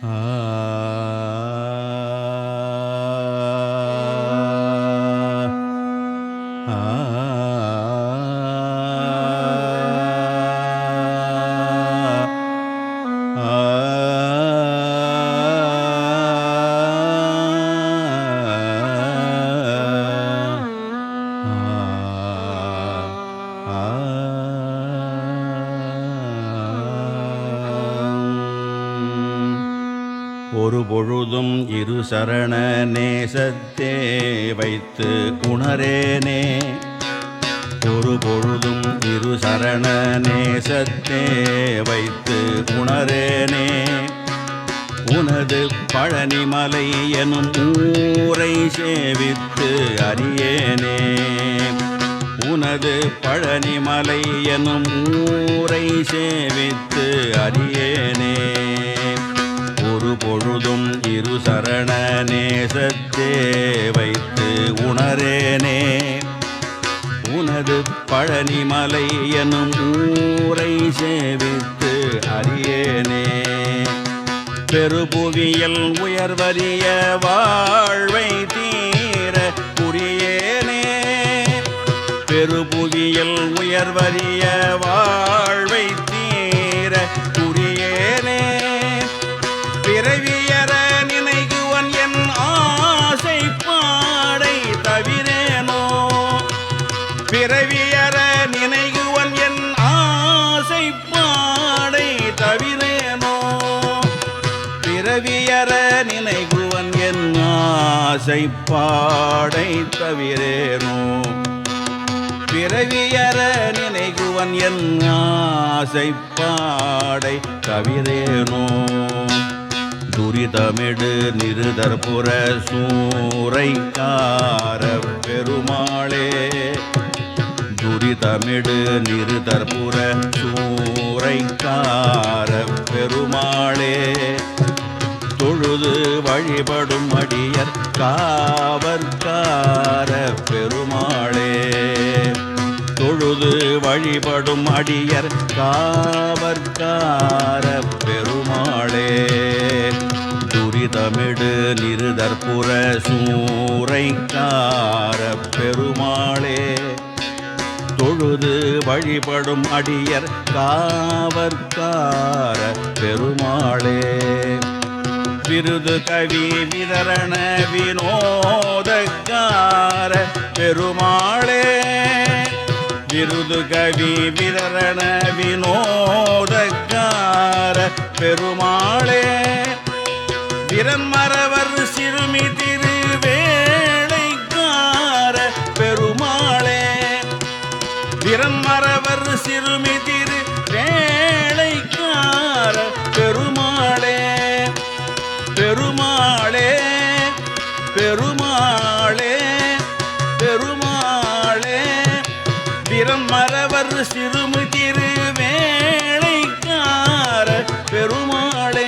Ah. ஒரு பொழுதும் இரு சரண நேசத்தே வைத்து உணரேனே. ஒரு பொழுதும் இரு சரண நேசத்தே வைத்து உணரேனே. உனது பழனிமலை எனும் ஊரை சேவித்து அறியேனே. உனது பழனிமலை எனும் ஊரை சேவித்து அறியேனே. ஒரு பொழுதும் இரு சரண நேசத்தே வைத்து உணரேனே. உனது பழனிமலை எனும் ஊரை சேவித்து அறியேனே. பெருபுவியல் உயர்வறிய வாழ்வை தீர புரியேனே. பெருபுவியல் உயர்வறிய வாழ் பிறவியற நினைகுவன் என் ஆசை பாடை தவிரேனோ? பிறவியற நினைகுவன் என் ஆசை பாடை தவிரேனோ? பிறவியற நினைகுவன் என் ஆசை பாடை தவிரேனோ? துரிதமிடு நிருதற்புற சூறை கா தமிழ் நிறுதற்புற சூறைக்கார பெருமாளே. தொழுது வழிபடும் அடியர் காவற்கார பெருமாளே. தொழுது வழிபடும் அடியர் காவற்கார பெருமாளே. துரிதமிடு நிறுதற்புற சூறைக்கார பெருமாளே. தொழுது வழிபடும் அடியர் காவற்கார பெருமாளே. விருது கவி விதரண வினோதக்கார பெருமாளே. விருது கவி விதரண வினோதக்கார பெருமாளே. விரன்மரவர் சிறுமி திருவே சிரமரவர் சிறுமிதிரு வேளைக்கார பெருமாளே பெருமாளே பெருமாளே பெருமாளே. விரமரவர் சிறுமிதிரு வேளைக்கார பெருமாளே